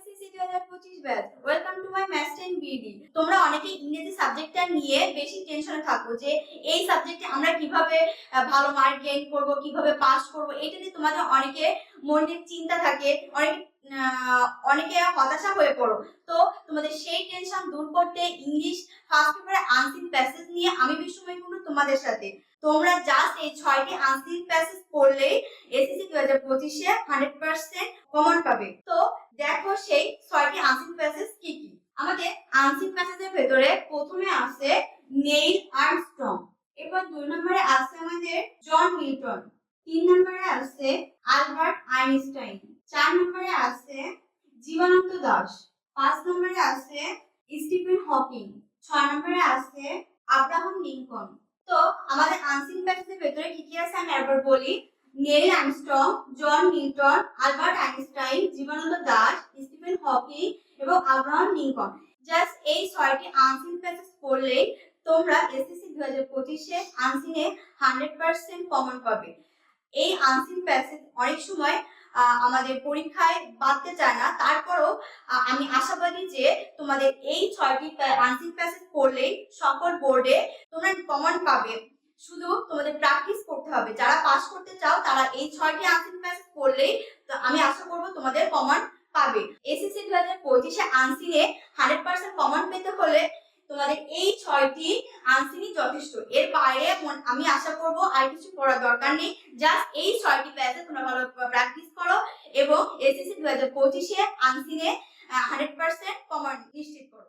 SSC 2025 batch. Welcome to my maths and BD তোমরা অনেকেই ইংরেজি সাবজেক্টটা নিয়ে বেশি টেনশনে থাকো যে এই সাবজেক্টে আমরা কীভাবে ভালো মার্ক গেইন করব, কীভাবে পাস করব, এটা নিয়ে তোমাদের অনেকে মনে চিন্তা থাকে, অনেক অনেকে হতাশা হয়ে পড়ো। তো তোমাদের সেই টেনশন দূর করতে ইংলিশ ফার্স্ট পেপারে আনসিন প্যাসেজ নিয়ে আমি বিশ্বময় কিন্তু তোমাদের সাথে। তোমরা জাস্ট এই ছয়টি আনসিন প্যাসেজ পড়লেই এসএসসি দু হাজার পঁচিশে হান্ড্রেড পার্সেন্ট কমন পাবে। তো দেখো সেই ছয়টি আনসিন প্যাসেজ কি কি? আমাদের আনসিন প্যাসেজের ভেতরে প্রথমে আছে নেইল আর্মস্ট্রং। এরপর দুই নম্বরে আছে আমাদের জন মিল্টন তিন নম্বরে আছে আলবার্ট আইনস্টাইন। চার নম্বরে আছে জীবনানন্দ দাস। পাঁচ নম্বরে আছে স্টিফেন হকিং। ছয় নম্বরে আছে আব্রাহাম লিঙ্কন। তো আমাদের আনসিন প্যাসেজের ভেতরে কি কি আছে আমি একবার বলি? Neil Armstrong, John Newton, Albert Einstein, Jibanananda Das Hawking এবং আব্রাহাম লিঙ্কন। জাস্ট এই ছয়টি আনসিন প্যাসেজ পড়লেই তোমরা এসএসসি দু হাজার পঁচিশে আনসিনে হান্ড্রেড পার্সেন্ট কমন পাবে। এই আনসিন প্যাসেজ অনেক সময় আমাদের পরীক্ষায় বাড়তে চায় না। তারপরও আমি আশাবাদী যে তোমাদের এই ছয়টি আনসিন প্যাসেজ পড়লেই সকল বোর্ডে তোমরা কমন পাবে। শুধু তোমাদের প্র্যাকটিস করতে হবে। যারা পাস করতে চাও, তারা এই ছয়টি আনসিন প্যাসেজ পড়লেই, তো আমি আশা করব তোমাদের কমন পাবে। এসএসসি দু হাজার পঁচিশে আনসিনে হান্ড্রেড পার্সেন্ট কমন পেতে হলে তোমাদের এই ছয়টি আনসিনই যথেষ্ট। এর বাইরে আমি আশা করব আর কিছু পড়ার দরকার নেই। জাস্ট এই ছয়টি প্যাসেজ তোমরা ভালো প্র্যাকটিস করো এবং এসএসসি দু হাজার পঁচিশে আনসিনে হান্ড্রেড পার্সেন্ট কমন নিশ্চিত করো।